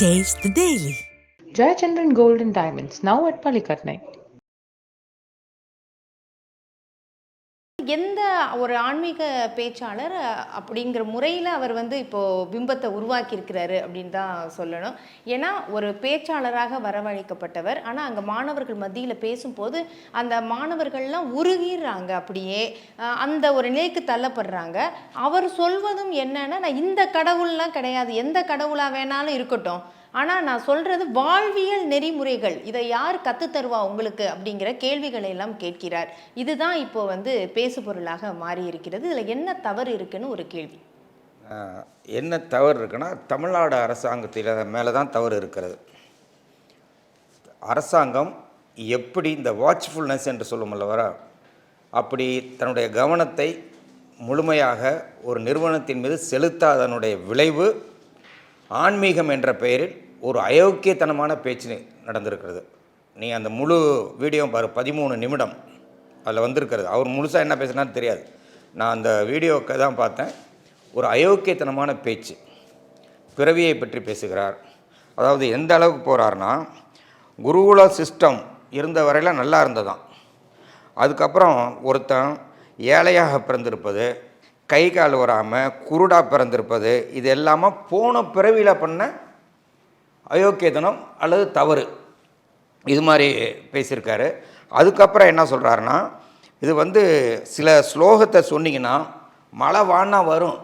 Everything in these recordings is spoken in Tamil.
Taste the Daily. Jayachandran Gold and Diamonds, now at Palikatnai. எந்த ஒரு ஆன்மீக பேச்சாளர் அப்படிங்கிற முறையில் அவர் வந்து இப்போது பிம்பத்தை உருவாக்கியிருக்கிறாரு அப்படின்னு தான் சொல்லணும். ஏன்னா ஒரு பேச்சாளராக வரவழைக்கப்பட்டவர். ஆனால் அங்கே மாணவர்கள் மத்தியில் பேசும்போது அந்த மாணவர்கள்லாம் உருகிடுறாங்க அப்படியே. அந்த ஒரு நிலைக்கு தள்ளப்படுறாங்க. அவர் சொல்வதும் என்னன்னா நான் இந்த கடவுள்லாம் கிடையாது. எந்த கடவுளாக வேணாலும் இருக்கட்டும். ஆனால் நான் சொல்கிறது வாழ்வியல் நெறிமுறைகள். இதை யார் கற்றுத் தருவா உங்களுக்கு? அப்படிங்கிற கேள்விகளை எல்லாம் கேட்கிறார். இதுதான் இப்போ வந்து பேசு பொருளாக மாறி இருக்கிறது இதில் என்ன தவறு இருக்குன்னு ஒரு கேள்வி. என்ன தவறு இருக்குன்னா தமிழ்நாடு அரசாங்கத்தில் மேலே தான் தவறு இருக்கிறது. அரசாங்கம் எப்படி இந்த வாட்ச்ஃபுல்னஸ் என்று சொல்லும் அல்லவரா அப்படி தன்னுடைய கவனத்தை முழுமையாக ஒரு நிறுவனத்தின் மீது செலுத்தாதனுடைய விளைவு ஆன்மீகம் என்ற பெயரில் ஒரு அயோக்கியத்தனமான பேச்சு நடந்திருக்கிறது. நீ அந்த முழு வீடியோ பாரு பதிமூணு நிமிடம் அதில் வந்திருக்கிறது. அவர் முழுசாக என்ன பேசுனான்னு தெரியாது. நான் அந்த வீடியோக்கு தான் பார்த்தேன். ஒரு அயோக்கியத்தனமான பேச்சு. பிறவியை பற்றி பேசுகிறார். அதாவது எந்த அளவுக்கு போகிறாருன்னா குருகுல சிஸ்டம் இருந்த வரையில் நல்லா இருந்ததான் அதுக்கப்புறம் ஒருத்தன் ஏழையாக பிறந்திருப்பது கை கால் வராமல் குருடாக பிறந்திருப்பது இது எல்லாமே போன பிறவியில் பண்ண அயோக்கியதனம் அல்லது தவறு. இது மாதிரி பேசியிருக்காரு. அதுக்கப்புறம் என்ன சொல்கிறாருன்னா இது வந்து சில ஸ்லோகத்தை சொன்னிங்கன்னா மழை வானா வரும்.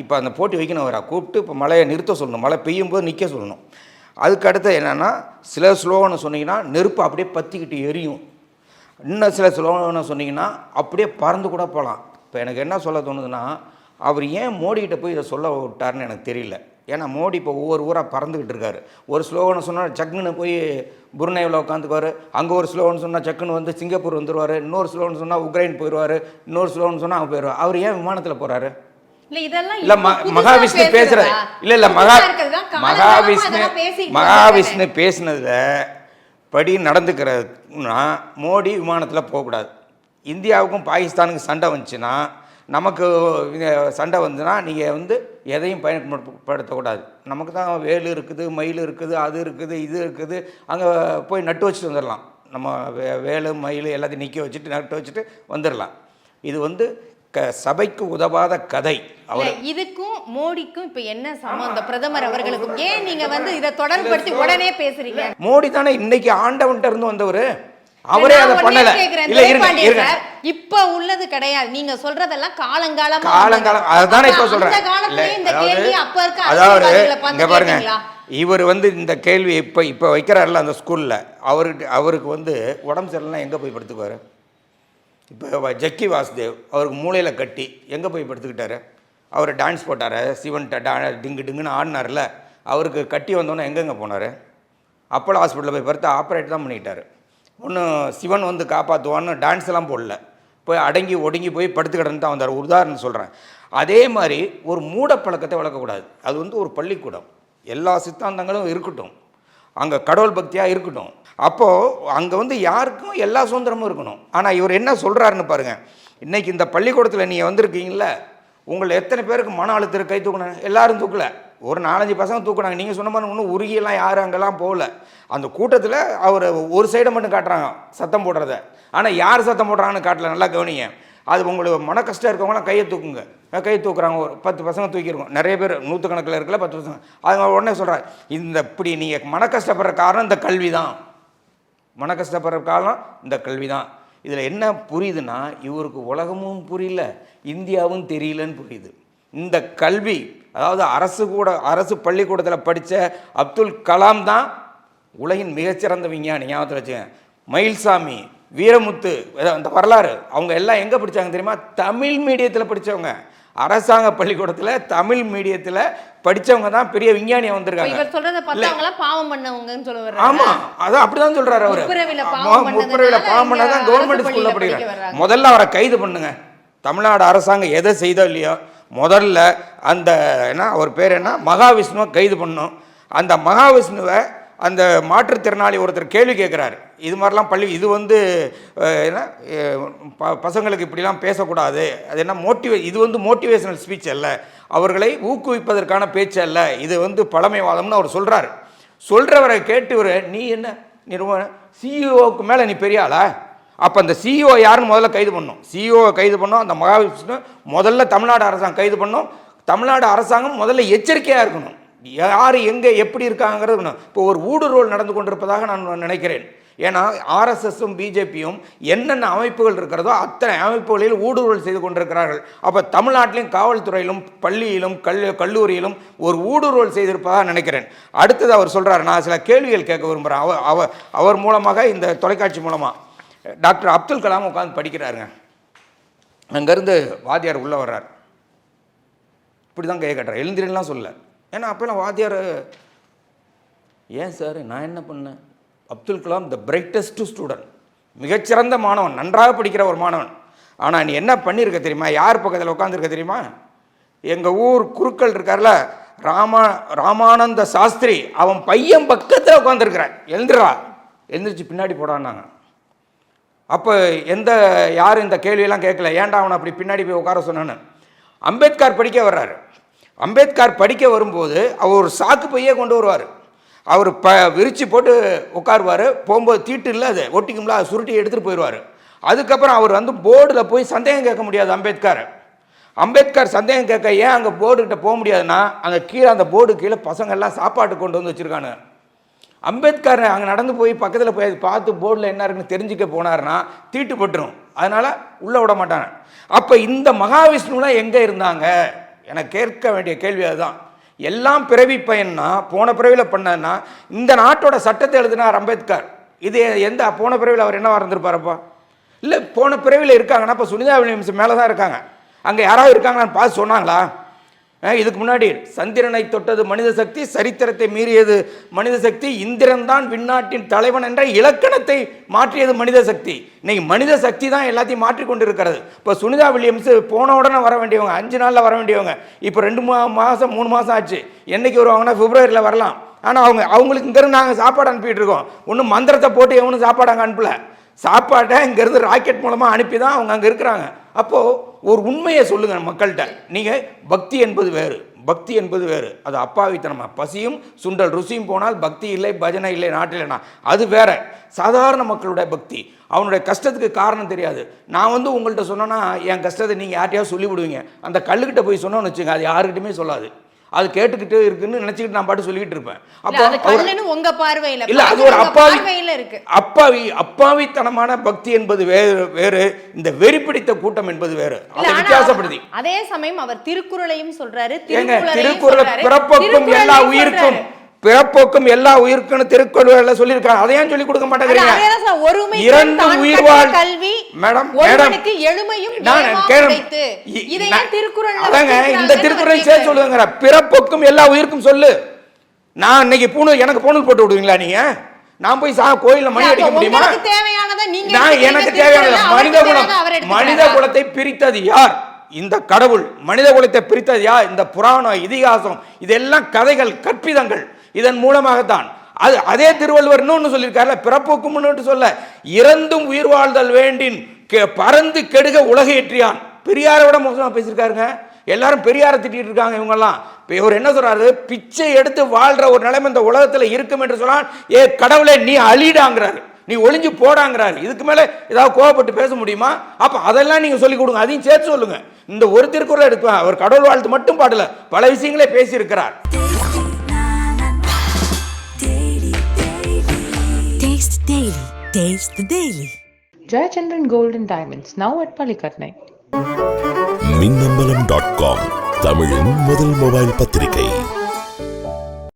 இப்போ அந்த போட்டி வைக்கணும் வரா கூப்பிட்டு இப்போ மழையை நிறுத்த சொல்லணும். மழை பெய்யும் போது நிற்க சொல்லணும். அதுக்கடுத்து என்னென்னா சில ஸ்லோகனை சொன்னிங்கன்னா நெருப்பு அப்படியே பற்றிக்கிட்டு எரியும். இன்னும் சில ஸ்லோகனை சொன்னிங்கன்னா அப்படியே பறந்து கூட போகலாம். இப்போ எனக்கு என்ன சொல்ல தோணுதுன்னா அவர் ஏன் மோடிக்கிட்ட போய் இதை சொல்ல விட்டாருன்னு எனக்கு தெரியல. ஏன்னா மோடி இப்போ ஒவ்வொரு ஊராக பறந்துக்கிட்டு இருக்காரு. ஒரு ஸ்லோகனை சொன்னால் சக்குன்னு போய் புருனேவில் உட்காந்துக்குவார். அங்கே ஒரு ஸ்லோகன் சொன்னால் சக்குன்னு வந்து சிங்கப்பூர் வந்துடுவார் இன்னொரு ஸ்லோகன் சொன்னால் உக்ரைன் போயிடுவார் இன்னொரு ஸ்லோகன் சொன்னால் அவங்க போயிடுவார் அவர் ஏன் விமானத்தில் போகிறாரு இல்ல மகாவிஷ்ணு பேசுற? இல்ல இல்ல மகா மகாவிஷ்ணு மகாவிஷ்ணு பேசினதுல படி நடந்துக்கிறதுனா மோடி விமானத்தில் போகக்கூடாது. இந்தியாவுக்கும் பாகிஸ்தானுக்கும் சண்டை வந்துச்சுன்னா நமக்கு இது சண்டை வந்துச்சுன்னா நீங்கள் வந்து எதையும் பயன்படுத்தக்கூடாது. நமக்கு தான் வேலு இருக்குது மயில் இருக்குது அது இருக்குது இது இருக்குது. அங்கே போய் நட்டு வச்சுட்டு வந்துடலாம் நம்ம வே வேலு மயில் எல்லாத்தையும் நிற்க வச்சுட்டு நட்டு வச்சுட்டு வந்துடலாம் இது வந்து க சபைக்கு உதவாத கதை. அவர் இதுக்கும் மோடிக்கும் இப்ப என்ன சம்பந்தம்? பிரதமர் அவர்களுக்கும்? ஏன் நீங்க வந்து இதை தொடர்படுத்தி உடனே பேசுறீங்க? மோடி தானே இன்னைக்கு ஆண்டவன்ட்ட இருந்து வந்தவர்? அவரே அதை பண்ணல. இல்ல இருங்க இப்ப உள்ளது கிடையாது. நீங்க சொல்றதெல்லாம் காலங்காலமா காலங்காலம். அதுதானே இப்போ சொல்றேன். அதாவது கேள்வி அப்ப இருக்க அதாவது அரசியல்வாதிகளை பார்த்து இங்க பாருங்க? இவர் வந்து இந்த கேள்வி இப்போ இப்போ வைக்கிறாருல அந்த ஸ்கூலில். அவருக்கு அவருக்கு வந்து உடம்பு சரியில்லைனா எங்கே போய் படுத்துக்குவார்? இப்போ ஜக்கி வாசுதேவ் அவருக்கு மூளையில் கட்டி எங்கே போய் படுத்துக்கிட்டாரு? அவர் டான்ஸ் போட்டார். சிவன் டா டிங்கு டிங்குன்னு ஆடினார்ல அவருக்கு கட்டி வந்தோன்னே எங்கெங்கே போனார்? அப்போலோ ஹாஸ்பிட்டலில் போய் படுத்து ஆப்ரேட் தான் பண்ணிக்கிட்டாரு. ஒன்றும் சிவன் வந்து காப்பாற்றுவான்னு டான்ஸ் எல்லாம் போடல. போய் அடங்கி ஒடுங்கி போய் படுத்துக்கிடன்னு தான் வந்தார். உதாரணம் சொல்கிறேன் அதே மாதிரி ஒரு மூடப்பழக்கத்தை வளர்க்கக்கூடாது. அது வந்து ஒரு பள்ளிக்கூடம். எல்லா சித்தாந்தங்களும் இருக்கட்டும். அங்கே கடவுள் பக்தியாக இருக்கட்டும். அப்போது அங்கே வந்து யாருக்கும் எல்லா சுதந்திரமும் இருக்கணும். ஆனால் இவர் என்ன சொல்கிறாருன்னு பாருங்கள் இன்றைக்கி இந்த பள்ளிக்கூடத்தில் நீங்கள் வந்திருக்கீங்கள உங்களை எத்தனை பேருக்கு மன அழுத்தம் கை தூக்குனாங்க எல்லாரும் தூக்கலை. ஒரு நாலஞ்சு பசங்க தூக்குனாங்க. நீங்கள் சொன்ன மாதிரி ஒன்றும் உருகியெல்லாம் யாரும் அங்கெல்லாம் போகல. அந்த கூட்டத்தில் அவர் ஒரு சைடை மட்டும் காட்டுறாங்க சத்தம் போடுறத. ஆனால் யார் சத்தம் போடுறாங்கன்னு காட்டல. நல்லா கவனிங்க. அது உங்களுக்கு மன கஷ்டம் இருக்கவங்களாம் கையை தூக்குங்க. கையை தூக்குறாங்க. ஒரு பத்து பசங்க தூக்கியிருக்கோம். நிறைய பேர் நூற்றுக்கணக்கில் இருக்கல பத்து பசங்க. அவங்க உடனே சொல்கிறாங்க இந்த இப்படி நீங்கள் மன கஷ்டப்படுற காரணம் இந்த கல்வி தான் மன கஷ்டப்படுற காரணம் இந்த கல்வி தான் இதில் என்ன புரியுதுன்னா இவருக்கு உலகமும் புரியல இந்தியாவும் தெரியலன்னு புரியுது. இந்த கல்வி அதாவது அரசு கூட அரசு பள்ளிக்கூடத்தில் படித்த அப்துல் கலாம் தான் உலகின் மிகச்சிறந்த விஞ்ஞானி ஞாபகத்தில் வச்சுங்க மயில்சாமி வீரமுத்து அந்த வரலாறு அவங்க எல்லாம் எங்கே படித்தாங்க தெரியுமா? தமிழ் மீடியத்தில் படித்தவங்க அரசாங்க பள்ளிக்கூடத்தில் தமிழ் மீடியத்தில் படித்தவங்க தான் பெரிய விஞ்ஞானியாக வந்திருக்காங்க. இவர் பார்த்தா பாவம் பண்ணவங்கன்னு சொல்ல வர்றாரு. ஆமா அதான் அப்படிதான் சொல்றாரு அவரு. முற்பிறவில பாவம் பண்ணாதான் அரசு கவர்மெண்ட் ஸ்கூல்ல பள்ளியில படிக்க படிக்கிறாங்க வர்றாங்க. முதல்ல அவரை கைது பண்ணுங்க. தமிழ்நாடு அரசாங்கம் எதை செய்தோ இல்லையோ முதல்ல அந்த என்ன அவர் பேர் என்ன? மகாவிஷ்ணுவை கைது பண்ணும் அந்த மகாவிஷ்ணுவை அந்த மாற்றுத்திறனாளி ஒருத்தர் கேள்வி கேட்குறாரு. இது மாதிரிலாம் பள்ளி இது வந்து என்ன ப பசங்களுக்கு இப்படிலாம் பேசக்கூடாது. அது என்ன மோட்டிவே இது வந்து மோட்டிவேஷனல் ஸ்பீச் அல்ல. அவர்களை ஊக்குவிப்பதற்கான பேச்சு அல்ல. இது வந்து பழமைவாதம்னு அவர் சொல்கிறார் சொல்கிறவரை கேட்டுவர் நீ என்ன நிறுவன சிஇஓக்கு மேலே நீ பெரிய ஆளா? அப்போ அந்த சிஇஓ யாருன்னு முதல்ல கைது பண்ணோம் சிஇஓவை கைது பண்ணோம் அந்த மகாவிஷ்ணு முதல்ல தமிழ்நாடு அரசாங்கம் கைது பண்ணோம் தமிழ்நாடு அரசாங்கம் முதல்ல எச்சரிக்கையாக இருக்கணும். யார் எங்கே எப்படி இருக்காங்கிறது இப்போ ஒரு ஊடுருவல் நடந்து கொண்டிருப்பதாக நான் நினைக்கிறேன். ஏன்னா ஆர்எஸ்எஸும் பிஜேபியும் என்னென்ன அமைப்புகள் இருக்கிறதோ அத்தனை அமைப்புகளில் ஊடுருவல் செய்து கொண்டிருக்கிறார்கள். அப்போ தமிழ்நாட்டிலும் காவல்துறையிலும் பள்ளியிலும் கல் கல்லூரியிலும் ஒரு ஊடுருவல் செய்திருப்பதாக நினைக்கிறேன். அடுத்தது அவர் சொல்கிறார் நான் சில கேள்விகள் கேட்க விரும்புகிறேன் அவர் அவர் அவர் மூலமாக இந்த தொலைக்காட்சி மூலமாக டாக்டர் அப்துல் கலாம் உட்காந்து படிக்கிறாருங்க. அங்கேருந்து வாத்தியார் உள்ளே வர்றார். இப்படி தான் கையை கட்டுறார். எழுந்திரலாம் சொல்ல ஏன்னா அப்போல்லாம் வாத்தியார் ஏன் சார் நான் என்ன பண்ணேன்? Abdul Kalam the brightest student மிகச்சிறந்த மாணவன் நன்றாக படிக்கிற ஒரு மாணவன். ஆனால் நீ என்ன பண்ணியிருக்க தெரியுமா? யார் பக்கத்தில் உட்காந்துருக்க தெரியுமா? எங்கள் ஊர் குருக்கள் இருக்கார்ல ராமா ராமானந்த சாஸ்திரி அவன் பையன் பக்கத்தில் உட்காந்துருக்கிறான் எழுந்துடுறா எழுந்திரிச்சு பின்னாடி போடான்னாங்க. அப்போ எந்த யாரும் இந்த கேள்வியெல்லாம் கேட்கல. ஏன்டா அவனை அப்படி பின்னாடி போய் உட்கார சொன்னான்னு. அம்பேத்கர் படிக்க வர்றாரு. அம்பேத்கர் படிக்க வரும்போது அவர் ஒரு சாக்கு பையே கொண்டு வருவார். அவர் ப விரித்து போட்டு உட்காருவார். போகும்போது தீட்டு இல்லை அது. ஒட்டிக்கும்ல அதை சுருட்டி எடுத்துகிட்டு போயிடுவார் அதுக்கப்புறம் அவர் வந்து போர்டில் போய் சந்தேகம் கேட்க முடியாது அம்பேத்கர். அம்பேத்கர் சந்தேகம் கேட்க ஏன் அங்கே போர்டுக்கிட்ட போக முடியாதுன்னா அங்கே கீழே அந்த போர்டு கீழே பசங்கள்லாம் சாப்பாட்டு கொண்டு வந்து வச்சுருக்கானு அம்பேத்கர் அங்கே நடந்து போய் பக்கத்தில் போய் பார்த்து போர்டில் என்ன இருக்குன்னு தெரிஞ்சுக்க போனாருன்னா தீட்டுப்பட்டுரும் அதனால் உள்ளே விட மாட்டாங்க. அப்போ இந்த மகாவிஷ்ணுலாம் எங்கே இருந்தாங்க? எனக்கு கேட்க வேண்டிய கேள்வி அதுதான். எல்லாம் பிறவி பயன்னா போன பிறவியில் பண்ணனா இந்த நாட்டோட சட்டத்தை எழுதினார் அம்பேத்கர். இது எந்த போன பிறவியில் அவர் என்னவா இருந்திருப்பாரப்பா? இல்லை போன பிறவியில் இருக்காங்கன்னா இப்போ சுனிதா வில்லியம்ஸ் மேலே தான் இருக்காங்க. அங்கே யாராவது இருக்காங்களான்னு பார்த்து சொன்னாங்களா? இதுக்கு முன்னாடி சந்திரனை தொட்டது மனித சக்தி சரித்திரத்தை மீறியது மனித சக்தி இந்திரன் தான் விண்ணாட்டின் தலைவன் என்ற இலக்கணத்தை மாற்றியது மனித சக்தி. இன்னைக்கு மனித சக்தி தான் எல்லாத்தையும் மாற்றி கொண்டு இருக்கிறது இப்போ சுனிதா வில்லியம்ஸ் போன உடனே வர வேண்டியவங்க அஞ்சு நாளில் வர வேண்டியவங்க. இப்போ ரெண்டு மா மாதம் மூணு மாதம் ஆச்சு. என்னைக்கு வருவாங்கன்னா பிப்ரவரியில் வரலாம். ஆனால் அவங்க அவங்களுக்கு இங்கேருந்து நாங்கள் சாப்பாடு அனுப்பிட்டு இருக்கோம். ஒன்றும் மந்திரத்தை போட்டு எவனும் சாப்பாடு அங்கே அனுப்பல. சாப்பாட்டை இங்கேருந்து ராக்கெட் மூலமாக அனுப்பி தான் அவங்க அங்கே இருக்கிறாங்க. அப்போது ஒரு உண்மையை சொல்லுங்கள் மக்கள்கிட்ட. நீங்கள் பக்தி என்பது வேறு. பக்தி என்பது வேறு. அது அப்பாவித்தனமா? பசியும் சுண்டல் ருசியும் போனால் பக்தி இல்லை பஜனை இல்லை நாட்டில்னா அது வேற. சாதாரண மக்களுடைய பக்தி. அவனுடைய கஷ்டத்துக்கு காரணம் தெரியாது. நான் வந்து உங்கள்கிட்ட சொன்னேன்னா என் கஷ்டத்தை நீங்கள் யார்ட்டையாவது சொல்லி விடுவீங்க அந்த கல்லுக்கிட்ட போய் சொன்னோன்னு வச்சுங்க அது யாருக்கிட்டையுமே சொல்லாது. அது கேட்டுக்கிட்டே இருக்குன்னு நினச்சிக்கிட்டு நான் பாட்டு சொல்லிக்கிட்டு இருப்பேன். கல்லுன்னு உங்க பார்வையில இல்ல அது ஒரு அப்பாவி இருக்கு. அப்பாவி அப்பாவித்தனமான பக்தி என்பது வேறு வேறு. இந்த வெறிப்பிடித்த கூட்டம் என்பது வேறு. அதை வித்தியாசப்படுத்தி. அதே சமயம் அவர் திருக்குறளையும் சொல்றாரு திருக்குறள் பிறப்போக்கும் எல்லா உயிருக்கும். பிறப்போக்கும் எல்லா உயிருக்கும் திருக்குறள்ல சொல்லியிருக்காங்க அதை ஏன் சொல்லி கொடுக்க மாட்டேங்கிறீங்க. இரண்டு உயிர் வாழ் மேடம் ஒருவனுக்கு எழுமையும் இந்த திருக்குறளை சேர்த்து. சொல்லுங்க பிறப்புக்கும் எல்லா உயிருக்கும் சொல்லு. நான் இன்னைக்கு பூணூல் எனக்கு பூணூல் போட்டு விடுவீங்களா நீங்க? நான் போய் சா கோயில்ல மணி அடிக்க முடியுமா? தேவையானதை நான் எனக்கு திருக்குறள்ல தேவையான அவருக்கு மனித குலம் தேவையானதை? மனித குலத்தை பிரித்தது யார்? இந்த கடவுள். மனித குலத்தை பிரித்தது யார்? இந்த புராணம் இதிகாசம். இதெல்லாம் கதைகள் கற்பிதங்கள். இதன் மூலமாகத்தான் அது அதே திருவள்ளுவர் இன்னொன்று சொல்லியிருக்காருல பிறப்புக்கும் முன்னிட்டு சொல்ல இறந்தும் உயிர் வாழ்தல் வேண்டின் கெ- பறந்து கெடுக உலகையற்றியான் பெரியாரை விட மோசமா பேசியிருக்காருங்க. எல்லாரும் பெரியாரை திட்டிட்டு இருக்காங்க இவங்கெல்லாம். இப்போ இவர் என்ன சொல்றாரு? பிச்சை எடுத்து வாழ்ற ஒரு நிலைமை இந்த உலகத்தில் இருக்கும் என்று சொன்னால் ஏ கடவுளே நீ அழிடாங்கிறாரு. நீ ஒளிஞ்சு போடாங்கிறாரு. இதுக்கு மேலே ஏதாவது கோவப்பட்டு பேச முடியுமா? அப்போ அதெல்லாம் நீங்கள் சொல்லி கொடுங்க. அதையும் சேர்த்து சொல்லுங்க. இந்த ஒரு திருக்குறள் எடுப்பேன் அவர் கடவுள் வாழ்த்து மட்டும் பாடல பல விஷயங்களே பேசியிருக்கிறார். Taste Daily. Taste the Daily. Jayachandran Gold and Diamonds, now at Palikatnai. Minnambalam dot com தமிழின் முதல் மொபைல் பத்திரிகை